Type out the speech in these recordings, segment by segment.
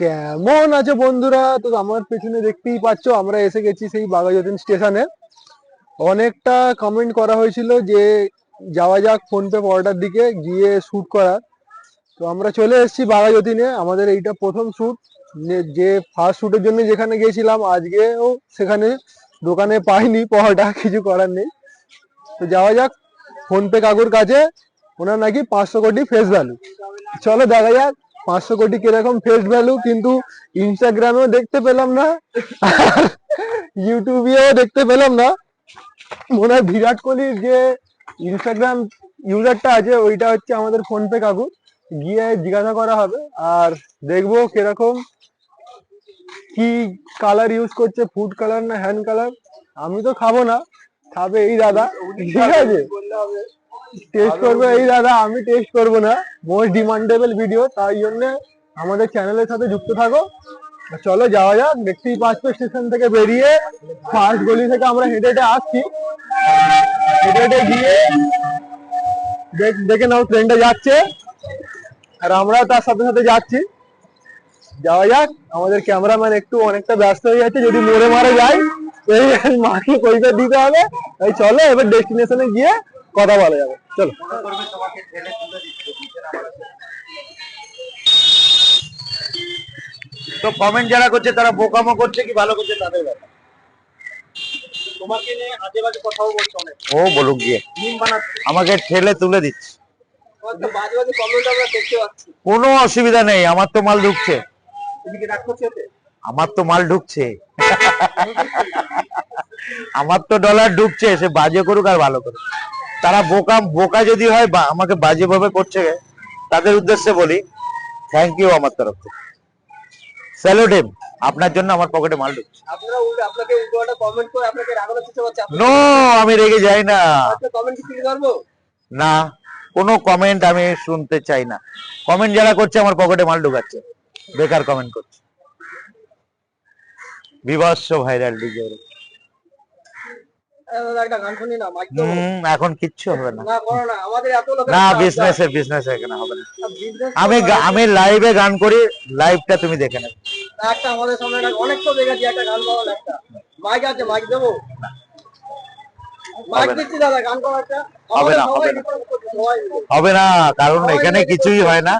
কেমন আছে বন্ধুরা, তো আমার পেছনে দেখতেই পাচ্ছ, আমরা এসে গেছি সেই বাঘাযতীন স্টেশনে। অনেকটা কমেন্ট করা হয়েছিল যে, যাওয়া যাক ফোনপে পরোটার দিকে, গিয়ে শুট করা তো আমরা চলে এসেছি বাঘাযতীনে, আমাদের এইটা প্রথম শুট যে ফার্স্ট শুটের জন্য যেখানে গিয়েছিলাম, আজকেও সেখানে দোকানে পাইনি, পরোটা, কিছু করার নেই। তো যাওয়া যাক ফোনপে কাকুর কাছে, ওনার নাকি পাঁচশো কোটি ফেস ভ্যালু চলো দেখা যাক। পাঁচশো কোটি কীরকম ফেস ভ্যালু কিন্তু ইনস্টাগ্রামেও দেখতে পেলাম না ইউটিউবেও দেখতে পেলাম না। মনে হয় বিরাট কোহলির যে ইনস্টাগ্রাম ইউজারটা আছে ওইটা হচ্ছে আমাদের ফোনপে কাকু। গিয়ে জিজ্ঞাসা করা হবে আর দেখব কীরকম কি কালার ইউজ করছে ফুড কালার না হ্যান্ড কালার আমি তো খাব না খাবে এই দাদা। ঠিক আছে? টেস্ট করবে এই দাদা আমি টেস্ট করব না। মোস্ট ডিমান্ডেবল ভিডিও তাই জন্য আমাদের চ্যানেলের সাথে যুক্ত থাকো। চলো যাওয়া যাক দেখতেই পাচ্ছ স্টেশন থেকে বেরিয়ে ফার্স্ট গলি থেকে আমরা হেঁটে হেঁটে আসছি। হেঁটে হেঁটে গিয়ে দেখে নাও ট্রেনটা যাচ্ছে। আর আমরাও তার সাথে সাথে যাচ্ছি। যাওয়া যাক আমাদের ক্যামেরাম্যান একটু অনেকটা ব্যস্ত হয়ে যাচ্ছে যদি মরে মারা যায়। এই মাকে পয়সা দিতে হবে। তাই চলো এবার ডেস্টিনেশনে গিয়ে কথা বলা যাবে। চলো। তো কমেন্ট যারা করছে তারা বোকামো করছে কি ভালো করছে তাদের ব্যাপার। তোমাকে নিয়ে আজে বাজে কথাও বলছো অনেক। ও বলুক গিয়ে। মিম বানাচ্ছে। আমাকে ঠেলে তুলে দিচ্ছে। বাজে বাজে কমেন্ট আমরা দেখতে পাচ্ছি। কোনো অসুবিধা নেই আমার তো মাল ঢুকছে। তুমি কি রাগ করছ আমার তো মাল ঢুকছে। আমার তো ডলার ঢুকছে সে বাজে করুক আর ভালো করুক। তারা বোকা বোকা যদি হয় বা আমাকে বাজে ভাবে করছে তাদের উদ্দেশ্যে বলি থ্যাংক ইউ আমার তরফ থেকে। স্যালুট হিম আপনার জন্য আমার পকেটে মাল ঢুকছে। নো আমি রেগে যাই না। না কোনো কমেন্ট আমি শুনতে চাই না। কমেন্ট যারা করছে আমার পকেটে মাল ঢুকাচ্ছে। বেকার কমেন্ট করছে। বিভৎস ভাইরাল ডিজে একটা গান শুনি না মাইক এখন কিচ্ছু হবে না। না করো না আমাদের এত লোক না বিজনেসে বিজনেসে এখানে হবে না। আমি আমি লাইভে গান করি লাইভটা তুমি দেখে নেবে একটা আমাদের সামনে অনেক তো দেখেছি একটা গান একটা। মাইক আছে মাইক দেবো? হবে না। হবে না, কারণ এখানে কিছুই হয় না।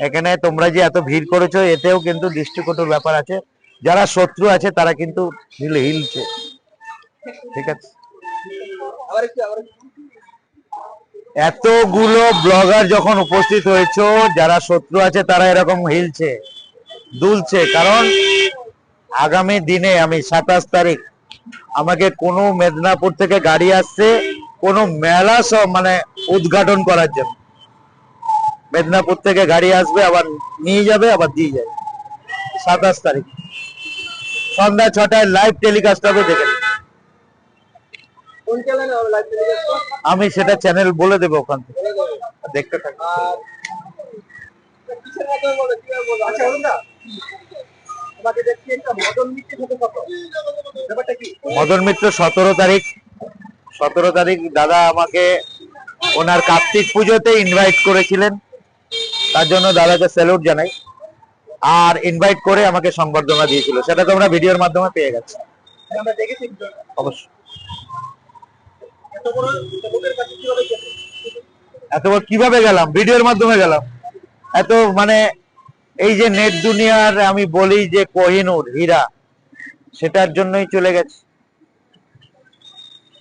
এখানে তোমরা যে এত ভিড় করেছ এতেও কিন্তু দৃষ্টিকটুর ব্যাপার আছে। যারা শত্রু আছে তারা কিন্তু হিল- হিলছে। ঠিক আছে? এতগুলো ব্লগার যখন উপস্থিত হয়েছে, যারা শত্রু আছে, তারা এরকম হিলছে, দুলছে। কারণ আগামী দিনে, আমি সাতাশ তারিখ, আমাকে কোনো মেদিনীপুর থেকে গাড়ি আসছে, কোনো মেলা সব মানে উদ্ঘাটন করার জন্য। মেদিনীপুর থেকে গাড়ি আসবে, আবার নিয়ে যাবে, আবার দিয়ে যাবে। সাতাশ তারিখ। সন্ধ্যা ছটায় লাইভ টেলিকাস্ট হবে, দেখে নিন। কোন চ্যানেলে হবে লাইভ টেলিকাস্ট আমি সেটা চ্যানেল বলে দেবো ওখান থেকে। দেখতে বলবে আচ্ছা মদন মিত্র সতেরো তারিখ। সতেরো তারিখ দাদা আমাকে ওনার কার্তিক পুজোতে ইনভাইট করেছিলেন। তার জন্য দাদাকে স্যালুট জানাই। আর ইনভাইট করে আমাকে সংবর্ধনা দিয়েছিল। সেটা তোমরা ভিডিওর মাধ্যমে পেয়ে গেছো। অবশ্যই এত বড় লোকের কাছে কীভাবে গেছে এতবার কীভাবে গেলাম? ভিডিওর মাধ্যমে গেলাম। এত মানে এই যে নেট দুনিয়ার আমি বলি যে কোহিনুর, হীরা, সেটার জন্যই চলে গেছে।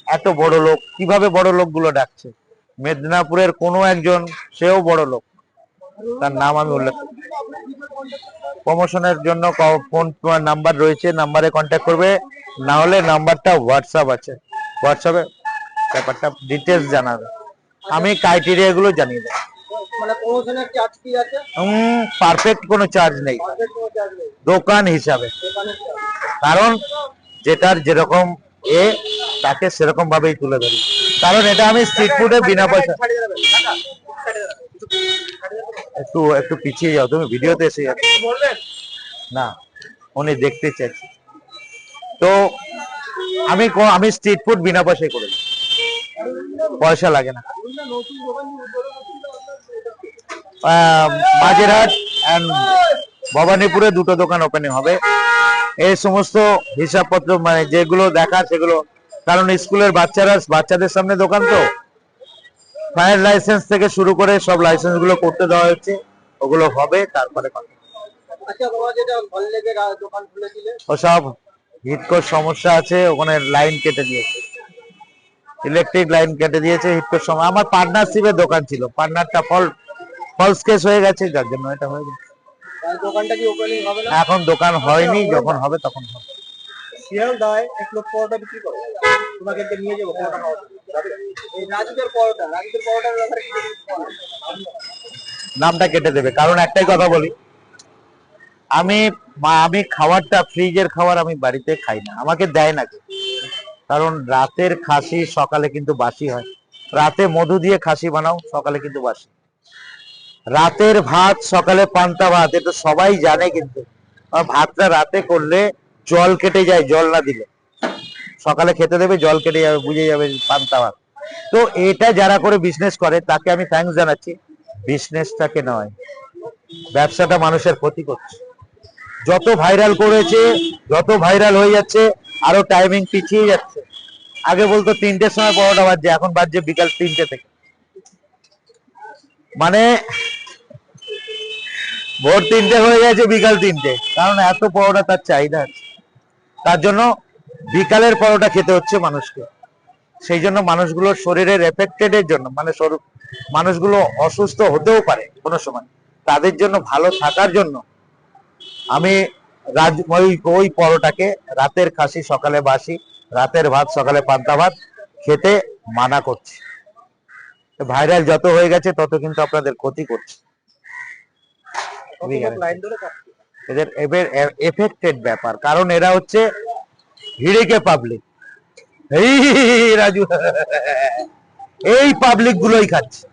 এত বড় লোক, কীভাবে বড় লোকগুলো ডাকছে? মেদিনীপুরের কোনো একজন, সেও বড় লোক। তার নাম আমি উল্লেখ প্রমোশনের জন্য ফোন নাম্বার রয়েছে, নাম্বারে কন্ট্যাক্ট করবে। না হলে নাম্বারটা হোয়াটসঅ্যাপ আছে। হোয়াটসঅ্যাপে ব্যাপারটা ডিটেলস জানাবে আমি ক্রাইটেরিয়া গুলো জানিয়ে দেবো। মানে পারফেক্ট কোনো চার্জ নেই। মার্কেট কোনো চার্জ নেই। দোকান হিসাবে। কারণ যেটার যেরকম এ তাকে সেরকম ভাবেই তুলে ধরি। কারণ এটা আমি স্ট্রিট ফুডে বিনা পয়সা একটু একটু পিছিয়ে যাও তুমি ভিডিওতে এসে বলবেন? না উনি দেখতে চাইছি। তো আমি আমি স্ট্রিট ফুড বিনা পয়সায় করে দিই। পয়সা লাগে না। মাঝেরহাট অ্যান্ড ভবানীপুরে দুটো দোকান ওপেনিং হবে। এই সমস্ত হিসাবপত্র মানে যেগুলো দেখা সেগুলো কারণ স্কুলের বাচ্চারা বাচ্চাদের সামনে দোকান তো। ফায়ার লাইসেন্স থেকে শুরু করে সব লাইসেন্সগুলো করতে দেওয়া হচ্ছে ওগুলো হবে তারপরে কথা। আচ্ছা ওসব হিটকোর সমস্যা আছে ওখানে লাইন কেটে দিয়েছে। ইলেকট্রিক লাইন কেটে দিয়েছে হিটকোর সময়। আমার পার্টনারশিপের দোকান ছিল। পার্টনারটা ফল ফলস কেস হয়ে গেছে যার জন্য এটা হয়ে গেছে। এখন দোকান হয়নি যখন হবে তখন হবে। শিয়ালদায় এক লোক পরোটা বিক্রি করে। তোমাকে একদিন নিয়ে যাব পরোটা খাওয়াতে যাবে? এই রাজুদের পরোটা রাজুদের পরোটার ব্যাপারে কি বলতে পারো? নামটা কেটে দেবে কারণ একটাই কথা বলি। আমি আমি খাবারটা ফ্রিজের খাবার আমি বাড়িতে খাই না। আমাকে দেয় না কেউ। কারণ রাতের খাসি সকালে কিন্তু বাসি হয়। রাতে মধু দিয়ে খাসি বানাও, সকালে কিন্তু বাসি। রাতের ভাত, সকালে পান্তা ভাত এটা সবাই জানে কিন্তু। ভাতটা রাতে করলে জল কেটে যায়, জল না দিলে। সকালে খেতে দেবে, জল কেটে যাবে, বুঝে যাবে পান্তা ভাত। তো এটা যারা করে বিজনেস করে, তাকে আমি থ্যাঙ্কস জানাচ্ছি। বিজনেসটাকে নয়, ব্যবসাটা মানুষের ক্ষতি করছে। যত ভাইরাল করেছে, যত ভাইরাল হয়ে যাচ্ছে, আরও টাইমিং পিছিয়ে যাচ্ছে। আগে বলতো তিনটের সময় পরোটা বাজছে, এখন বাজছে বিকাল তিনটে থেকে। মানে ভোর তিনটে হয়ে গেছে, বিকাল তিনটে। কারণ এত পরোটা তার চাহিদা আছে। তার জন্য বিকালের পরোটা খেতে হচ্ছে মানুষকে। সেই জন্য মানুষগুলোর শরীরের এফেক্টেড এর জন্য মানে মানুষগুলো অসুস্থ হতেও পারে কোনো সময়। তাদের জন্য ভালো থাকার জন্য আমি রাজ ওই ওই পরোটাকে রাতের খাসি সকালে বাসি রাতের ভাত সকালে পান্তা ভাত খেতে মানা করছি। ভাইরাল যত হয়ে গেছে তত কিন্তু আপনাদের ক্ষতি করছে? এদের এবার এফেক্টেড ব্যাপার কারণ এরা হচ্ছে হিড়িকে পাবলিক এই রাজু এই পাবলিক গুলোই খাচ্ছে।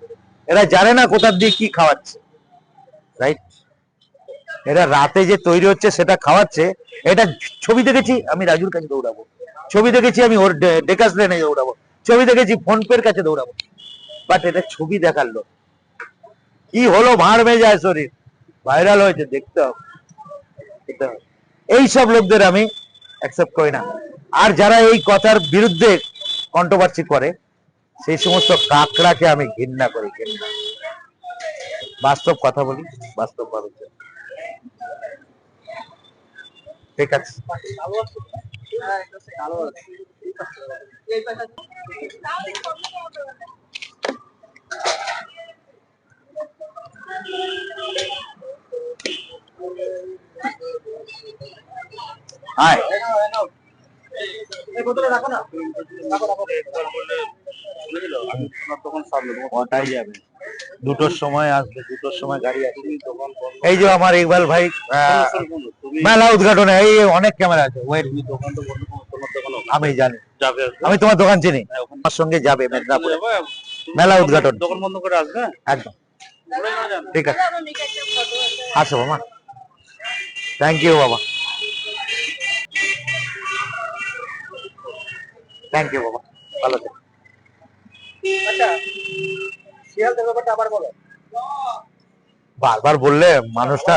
এরা জানে না কোথার দিয়ে কি খাওয়াচ্ছে। রাইট এরা রাতে যে তৈরি হচ্ছে, সেটা খাওয়াচ্ছে। এটা ছবি দেখেছি, আমি রাজুর কাছে দৌড়াবো। ছবি দেখেছি, আমি ওর ডেকাস লেনে দৌড়াবো। ছবি দেখেছি ফোন পের কাছে দৌড়াবো। বাট এটা ছবি দেখার লোক। কি হলো, ভাঁড় মেয়ে যায় শরীর। ভাইরাল হয়েছে, দেখতে হবে। এই সব লোকদের আমি অ্যাকসেপ্ট করি না। আর যারা এই কথার বিরুদ্ধে কন্ট্রোভার্সি করে, সেই সমস্ত কাকড়াকে আমি ঘৃণা করি, ঘৃণা। বাস্তব কথা বলি, বাস্তব ভাবে ঠিক আছে। কালো কটায় যাবে। দুটোর সময় আসবে দুটোর সময় গাড়ি আসবে এই যে আমার ইকবাল ভাই মেলা উদ্ঘাটনে এই অনেক ক্যামেরা আছে। ওয়েট আমি জানি। আমি তোমার দোকান চিনি। আমার সঙ্গে যাবে মেদিনীপুরে। মেলা উদ্ঘাটন। দোকান বন্ধ করে আসবে? একদম। ঠিক আছে। আসো বাবা থ্যাংক ইউ বাবা। থ্যাংক ইউ বাবা ভালো থেকো। আচ্ছা শিয়ালদের ব্যাপারটা আবার বলো। বারবার বললে মানুষটা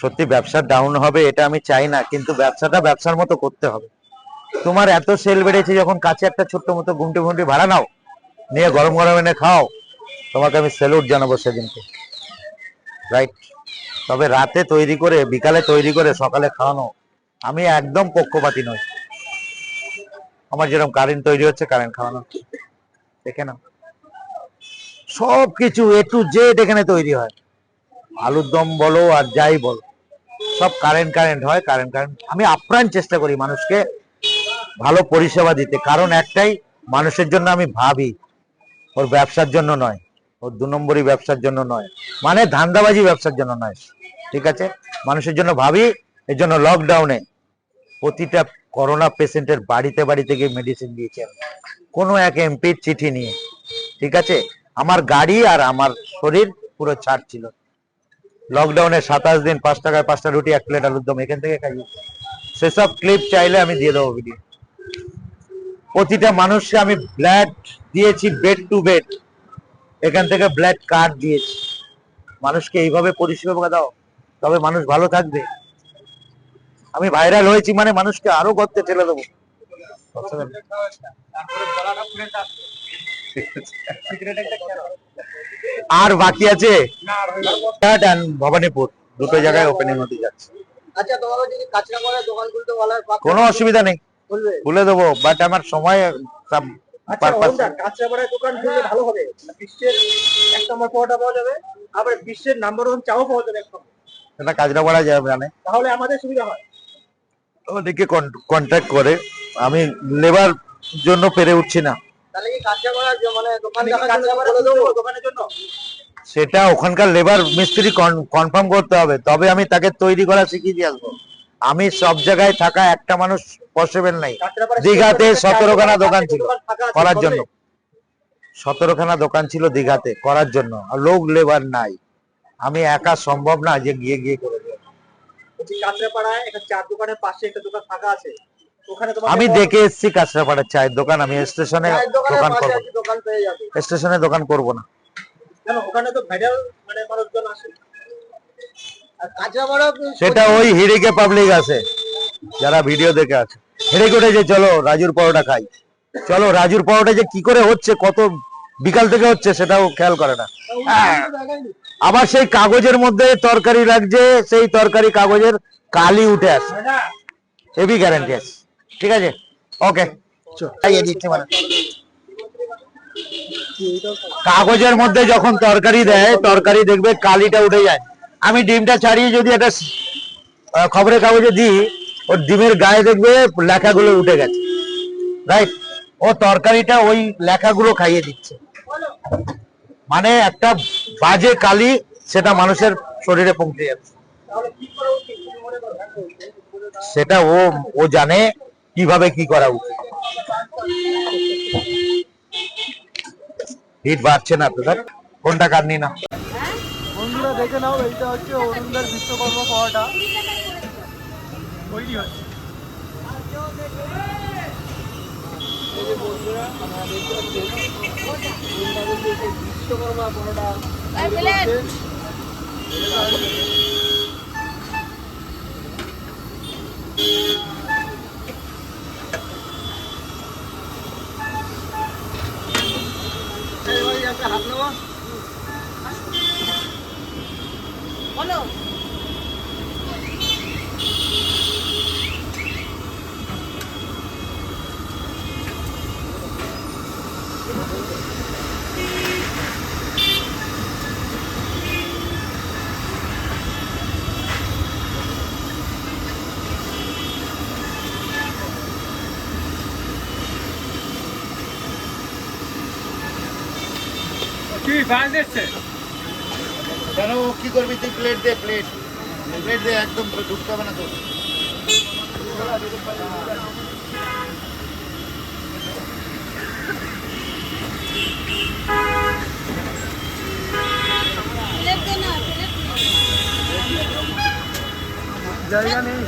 সত্যি ব্যবসা ডাউন হবে এটা আমি চাই না কিন্তু ব্যবসাটা ব্যবসার মতো করতে হবে। তোমার এত সেল বেড়েছে যখন কাছে একটা ছোট্ট মতো গুমটি গুমটি ভাড়া নাও নিয়ে গরম গরম এনে খাও তোমাকে আমি স্যালুট জানাব সেদিনকে। রাইট তবে রাতে তৈরি করে বিকালে তৈরি করে সকালে খাওয়ানো আমি একদম পক্ষপাতী নই। আমার যেরকম কারেন্ট তৈরি হচ্ছে কারেন্ট খাওয়ানো। দেখে নাও। সব কিছু এ টু জেড এখানে তৈরি হয়। আলুর দম বলো আর যাই বলো। সব কারেন্ট কারেন্ট হয় কারেন্ট কারেন্ট আমি আপ্রাণ চেষ্টা করি মানুষকে ভালো পরিষেবা দিতে। কারণ একটাই, মানুষের জন্য আমি ভাবি, ওর ব্যবসার জন্য নয়। ওর দু নম্বরই ব্যবসার জন্য নয়। মানে ধান্দাবাজি ব্যবসার জন্য নয়। ঠিক আছে? মানুষের জন্য ভাবি, এর জন্য লকডাউনে প্রতিটা করোনা পেশেন্টের বাড়িতে বাড়িতে গিয়ে মেডিসিন দিয়েছে আমি। কোনো এক এমপির চিঠি নিয়ে। ঠিক আছে? আমার গাড়ি আর আমার শরীর পুরো ছাড় ছিল। লকডাউনে সাতাশ দিন, পাঁচ টাকায় পাঁচটা রুটি, এক প্লেট আলুর দম এখান থেকে খাই সেসব ক্লিপ চাইলে আমি দিয়ে দেবো ভিডিও প্রতিটা মানুষকে আমি ব্লাড দিয়েছি বেড টু বেড এখান থেকে ব্ল্যাড কার্ড দিয়েছি। মানুষকে এইভাবে পরিষেবা দাও। তবে মানুষ ভালো থাকবে। আমি ভাইরাল হয়েছি মানে মানুষকে আরও গর্তে ঠেলে দেবো। তারপরে গলাটা খুলে আসবে সিগারেট একটা খেলো আর বাকি আছে? ভবানীপুর। দুটো জায়গায় ওপেনিং হতে যাচ্ছে। আচ্ছা কোনো অসুবিধা নেই। খুলে দেবো বাট আমার সময় আচ্ছা দোকান খুললে ভালো হবে। বিশ্বের এক নম্বর পাওয়াটা পাওয়া যাবে আবার বিশ্বের নাম্বার ওয়ান চাও পাওয়া যাবে যাবে জানে তাহলে আমাদের সুবিধা হয়। ওদেরকে কন্ট্যাক্ট করে। আমি লেবার জন্য পেরে উঠছি না। মানে সেটা ওখানকার লেবার মিস্ত্রি কনফার্ম করতে হবে। তবে আমি তাকে তৈরি করা শিখিয়ে দিয়ে আসব। আমি সব জায়গায় থাকা একটা মানুষ পসিবল নাই। দীঘাতে সতেরোখানা দোকান ছিল। করার জন্য। সতেরোখানা দোকান ছিল দীঘাতে। করার জন্য। আর লোক লেবার নাই। আমি একা সম্ভব না যে গিয়ে গিয়ে করে কাঁচরাপাড়ায় একটা চার দোকানের পাশে একটা দোকান ফাঁকা আছে। আমি দেখে এসেছি কাঁচরাপাড়ার চায়ের দোকান আমি স্টেশনে দোকান করব। স্টেশনে দোকান করব না। ওখানে তো ভাইরাল মানে মানুষজন আসে। সেটা ওই হিড়িকে পাবলিক আছে যারা ভিডিও দেখে আছে হিড়িক উঠেছে চলো রাজুর পরোটা খাই। চলো রাজুর পরোটা যে কি করে হচ্ছে কত বিকাল থেকে হচ্ছে সেটাও খেয়াল করে না। হ্যাঁ। আবার সেই কাগজের মধ্যে তরকারি লাগছে সেই তরকারি কাগজের কালি উঠে আসে। হেভি গ্যারান্টি আছে। ঠিক আছে? ওকে মানে। কাগজের মধ্যে যখন তরকারি দেয় তরকারি দেখবে কালিটা উঠে যায়। আমি ডিমটা ছাড়িয়ে যদি একটা খবরের কাগজে দিই ওর ডিমের গায়ে দেখবে লেখাগুলো উঠে গেছে। রাইট ও তরকারিটা ওই লেখাগুলো খাইয়ে দিচ্ছে। মানে একটা বাজে কালি সেটা মানুষের শরীরে পৌঁছে যাচ্ছে। সেটা ও ও জানে কীভাবে কি করা উচিত। হিট বাড়ছে না তো স্যার? কোনটা কাটনি না? বন্ধুরা দেখে নাও, এইটা হচ্ছে অরুণদার বিশ্বকর্মা পাওয়াটা। তৈরি হচ্ছে। এই যে বন্ধুরা আমরা দেখতে পাচ্ছি বিশ্বকর্মা পাওয়াটা তৈরি করছে। কি বাজ দিচ্ছে কেন কি করবি? তুই প্লেট দে প্লেট প্লেট দে একদম ঢুকতে হবে না তো জায়গা নেই।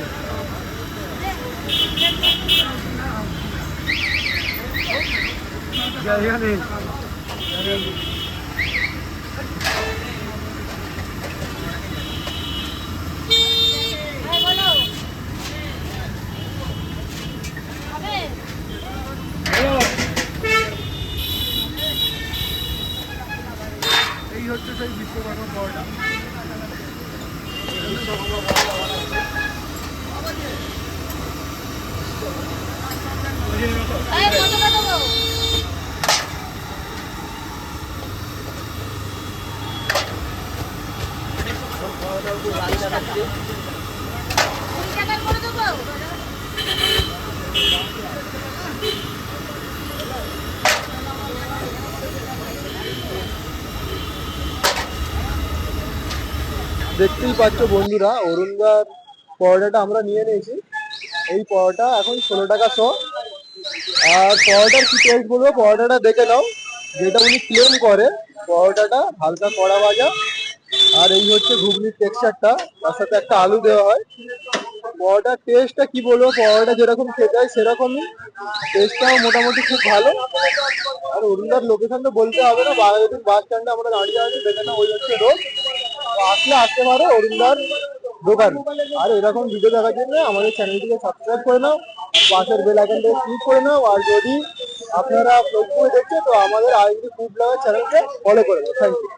জায়গা নেই হ্যাঁ বলো হবে এই হচ্ছে সেই বিশ্বকর্মা পাওয়াটা এই কত কত গো কুড়ি টাকার করে দেবো দেখতেই পাচ্ছ বন্ধুরা, অরুণদার পরোটাটা আমরা নিয়ে নিয়েছি। এই পরোটা এখন ষোলো টাকা শ। আর পরোটার কি টেস্ট বলব? পরোটাটা দেখে নাও, যেটা উনি ক্লেম করে, পরোটাটা হালকা কড়া ভাজা। আর এই হচ্ছে ঘুগনির টেক্সচারটা তার সাথে একটা আলু দেওয়া হয়। পরোটার টেস্টটা কি বলব? পরোটা যেরকম খেতে হয় সেরকমই। টেস্টটাও মোটামুটি খুব ভালো। আর অরুণদার লোকেশনটা বলতে হবে না বাঘাযতীন বাস স্ট্যান্ডে আমরা দাঁড়িয়ে আছি, দেখে না ওই হচ্ছে রোড তো আসলে আসতে পারে, অরুণদার দোকান। আর এরকম ভিডিও দেখার জন্য আমাদের চ্যানেলটিকে সাবস্ক্রাইব করে নাও, পাশের বেল আইকনটা ক্লিক করে নাও, আর যদি আপনারা ফেসবুকে দেখছ, তো আমাদের আইডি ফুড ব্লগার চ্যানেলকে ফলো করে নাও। Thank you